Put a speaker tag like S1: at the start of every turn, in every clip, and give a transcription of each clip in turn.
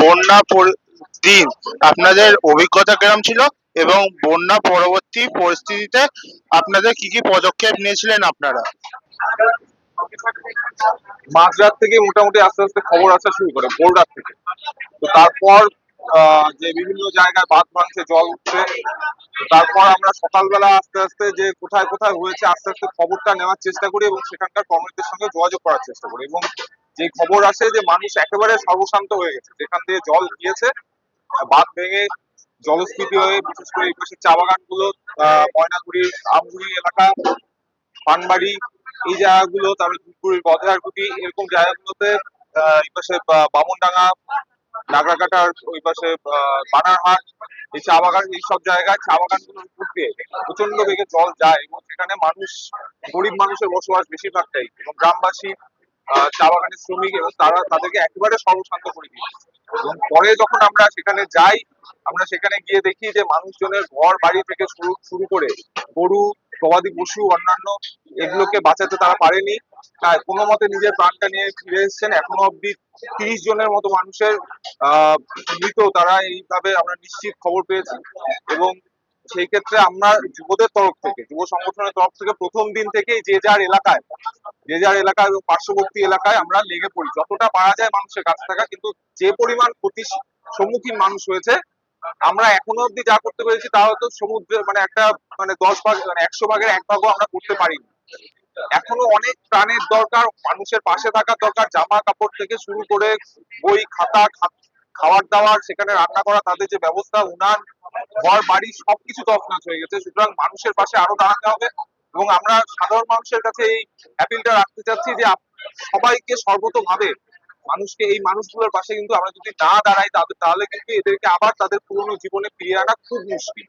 S1: বন্যা দিন আপনাদের অভিজ্ঞতা কেরম ছিল এবং বন্যা পরবর্তী পরিস্থিতিতে আপনাদের কি কি পদক্ষেপ নিয়েছিলেন আপনারা?
S2: মাঝরাত থেকে মোটামুটি আস্তে আস্তে খবর আসা শুরু করে, ভোর রাত থেকে। তো তারপর যে বিভিন্ন জায়গায় বাঁধ ভাঙছে, জল উঠছে তারপর আমরা সকালবেলা আস্তে আস্তে যে কোথায় কোথায় হয়েছে, আস্তে আস্তে খবরটা নেওয়ার চেষ্টা করি এবং সেখানকার কমিটির সঙ্গে যোগাযোগ করার চেষ্টা করি এবং যে খবর আসে যে মানুষ একেবারে সর্বশান্ত হয়ে গেছে, যেখান দিয়ে জল গিয়েছে, বাঁধ ভেঙে জলস্ফীতি হয়ে বিশেষ করে এই পাশে চা বাগানগুলো ময়নাগুড়ি, আমগুড়ি এলাকা, পানবাড়ি, এই জায়গাগুলো, তারপরে ধূপগুড়ির বদহারকুটি এরকম জায়গাগুলোতে এই পাশে বামনডাঙ্গা, নাগরাকাটার ওই পাশে বানারহাট, এই চা বাগান এইসব জায়গায় চা বাগানগুলোর উপর দিয়ে প্রচণ্ড বেগে জল যায় এবং সেখানে মানুষ, গরিব মানুষের বসবাস বেশিরভাগটাই এবং গ্রামবাসী চা বাগানের শ্রমিক এবং তারা তাদেরকে একেবারে সর্বশান্ত করে দিয়েছে। এবং পরে যখন আমরা সেখানে যাই, আমরা সেখানে গিয়ে দেখি যে মানুষজনের ঘর, বাড়ি থেকে শুরু শুরু করে গরু, গবাদি পশু, অন্যান্য এগুলোকে বাঁচাতে তারা পারেনি। কোনো মতে নিজের প্রাণটা নিয়ে ফিরে এসেছেন। এখনও অব্দি তিরিশ জনের মতো মানুষের মৃত তারা এইভাবে আমরা নিশ্চিত খবর পেয়েছি। এবং সেই ক্ষেত্রে আমরা যুবদের তরফ থেকে, যুব সংগঠনের তরফ থেকে প্রথম দিন থেকেই যে যার এলাকায় যে যার এলাকায় এবং পার্শ্ববর্তী এলাকায় আমরা লেগে পড়ি। যতটা পারা যায় মানুষের কাছে থাকা, কিন্তু যে পরিমাণ ক্ষতির সম্মুখীন মানুষ হয়েছে, আমরা এখনও অব্দি যা করতে পেরেছি তা হয়তো সমুদ্রের মানে একটা মানে দশ ভাগ মানে একশো ভাগের এক ভাগও আমরা করতে পারিনি। এখনও অনেক প্রাণের দরকার, মানুষের পাশে থাকার দরকার জামা কাপড় থেকে শুরু করে বই, খাতা খাওয়ার দাওয়ার, সেখানে রান্না করা তাদের যে ব্যবস্থা, উনান, ঘর, বাড়ি, সবকিছু তছনছ হয়ে গেছে। সুতরাং মানুষের পাশে আরও দাঁড়াতে হবে। এবং আমরা সাধারণ মানুষের কাছে এই অ্যাপিলটা রাখতে চাচ্ছি যে সবাইকে সর্বতভাবে মানুষকে, এই মানুষগুলোর পাশে কিন্তু আমরা যদি না দাঁড়াই তাদের তাহলে কিন্তু এদেরকে আবার তাদের পুরনো জীবনে ফিরিয়ে আনা খুব মুশকিল।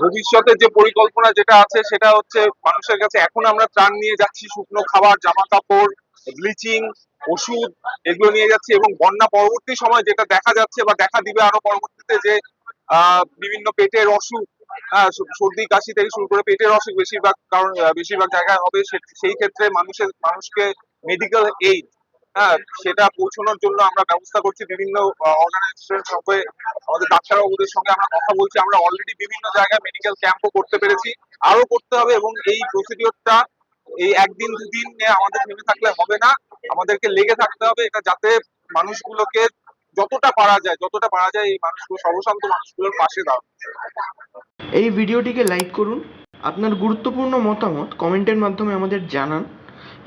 S2: ভবিষ্যতে যে পরিকল্পনা যেটা আছে, সেটা হচ্ছে মানুষের কাছে এখন আমরা ত্রাণ নিয়ে যাচ্ছি, শুকনো খাবার জামা কাপড় ব্লিচিং, ওষুধ এগুলো নিয়ে যাচ্ছে এবং বন্যা পরবর্তী সময় যেটা দেখা যাচ্ছে বা দেখা দিবে আরও পরবর্তীতে যে বিভিন্ন পেটের অসুখ সর্দি, কাশি থেকে শুরু করে পেটের অসুখ বেশিরভাগ কারণ বেশিরভাগ জায়গায় হবে সেই ক্ষেত্রে মানুষের, মানুষকে মেডিকেল এইড হ্যাঁ সেটা পৌঁছানোর জন্য আমরা ব্যবস্থা করছি বিভিন্ন অর্গানাইজেশনের সঙ্গে, আমাদের ডাক্তারবাবুদের সঙ্গে আমরা কথা বলছি। আমরা অলরেডি বিভিন্ন জায়গায় মেডিকেল ক্যাম্পও করতে পেরেছি। আরও করতে হবে এবং এই প্রসিডিওরটা এই একদিন, দুদিন আমাদের থেমে থাকলে হবে না। আমাদেরকে লেগে থাকতে হবে। এটা যাতে মানুষগুলোকে যতটা পারা যায়, যতটা পারা যায়, এই মানুষগুলো, সর্বশান্ত মানুষগুলোর পাশে দাঁড়ানো
S3: এই ভিডিওটিকে লাইক করুন, আপনার গুরুত্বপূর্ণ মতামত কমেন্টের মাধ্যমে আমাদের জানান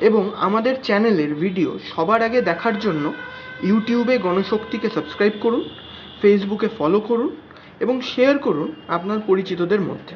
S3: এবং আমাদের চ্যানেলের ভিডিও সবার আগে দেখার জন্য ইউটিউবে গণশক্তিকে সাবস্ক্রাইব করুন, ফেসবুকে ফলো করুন এবং শেয়ার করুন আপনার পরিচিতদের মধ্যে।